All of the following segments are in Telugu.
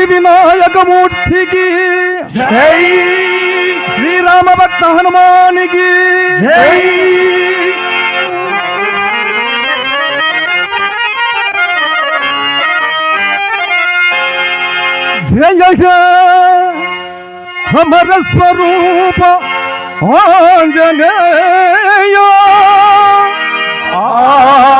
సిద్ధి వినాయక మూర్తికి జై శ్రీరామ భక్త హనుమానికి జై జయ జయ అమర స్వరూప ఆంజనేయ రణతులి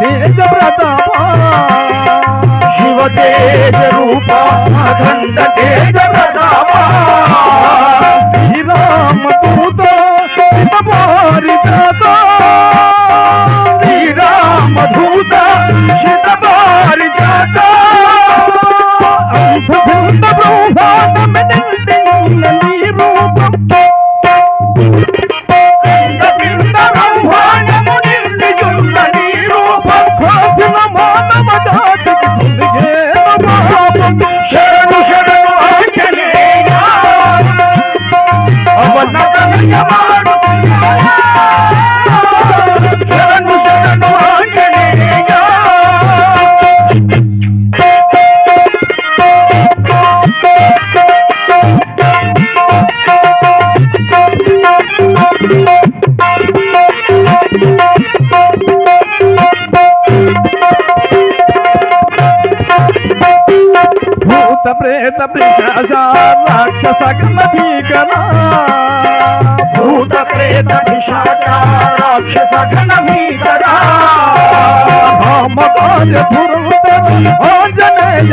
తేజ ప్రతాప శివ తేజ రూప అఖండ తేజ ప్రతాప శ్రీరామ దూత శివ పారిజాత శ్రీరామ దూత శిత ప్రేత రాక్షస గణ భూత ప్రేత రాక్షస ఘన భీకర రామకార్య ఆంజనేయ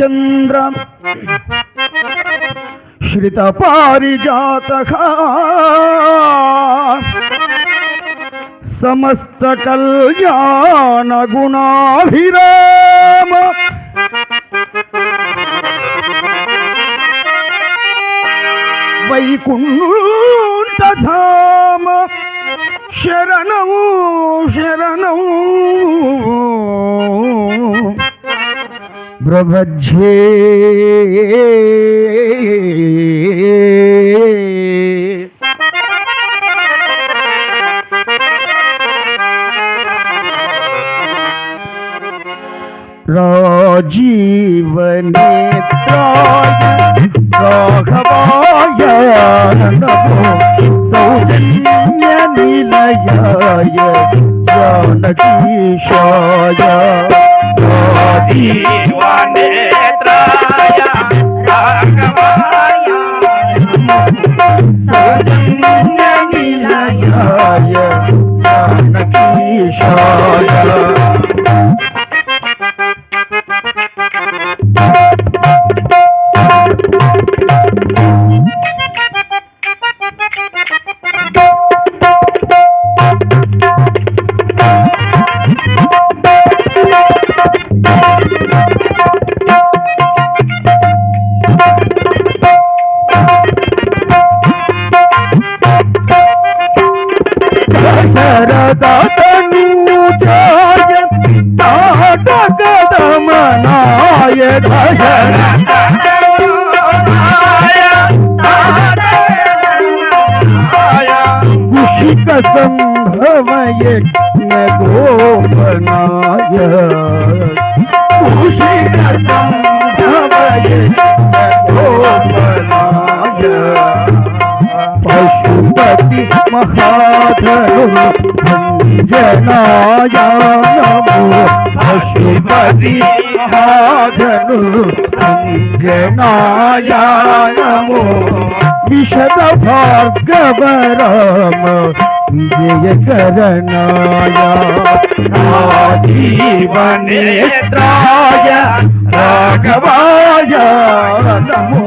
చంద్ర శ్రిత పారిజాత సమస్త కళ్యాణ గుణాభిరామ. వైకుంఠధామ శరణము శరణము బ్రభ్యే జీవనేత్రాయ రాఘవాయ నమో సౌజన్య నిలయాయ జానకీశాయ జీవనేత్రాయ కుషిక సంభవయ గోపనాయ పశుపతి మహాధను భంజనాయ నమో పశుపతి మహాధను భంజనాయ నమో విశద భార్గవ రామ జయ కరణాయ జీవనేత్రాయ రాఘవాయ నమో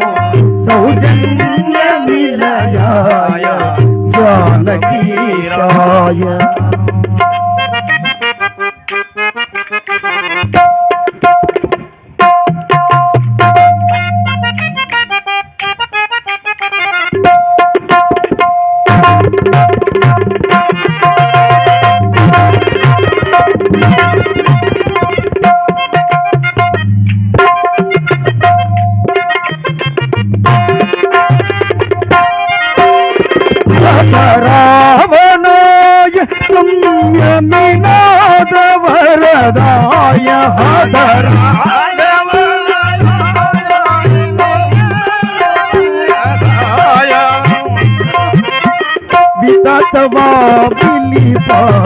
సౌజన్య నిలయాయ జానకీరాయ.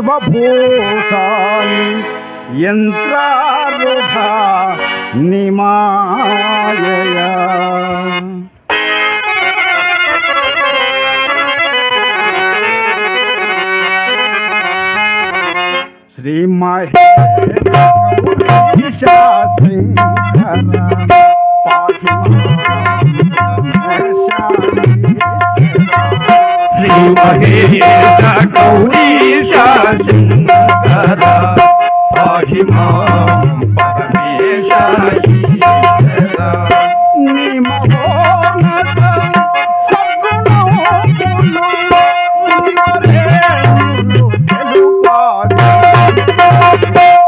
సర్వభూతాని యంత్రారుధ నిమాయ శ్రీ మహేశ శ్రీ మహేష గౌరీశ శంకర పాహి మాం పరమేశ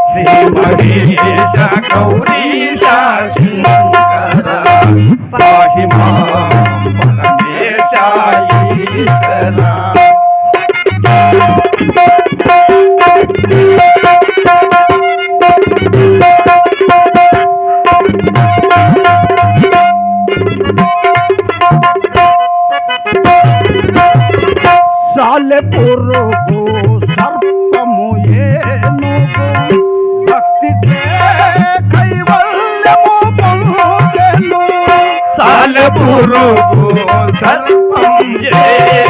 శ్రీ గౌరీశ పురుగు సర్పము ఏనుగు భక్తికే కైవల్యము పొందెను. ఏ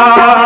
না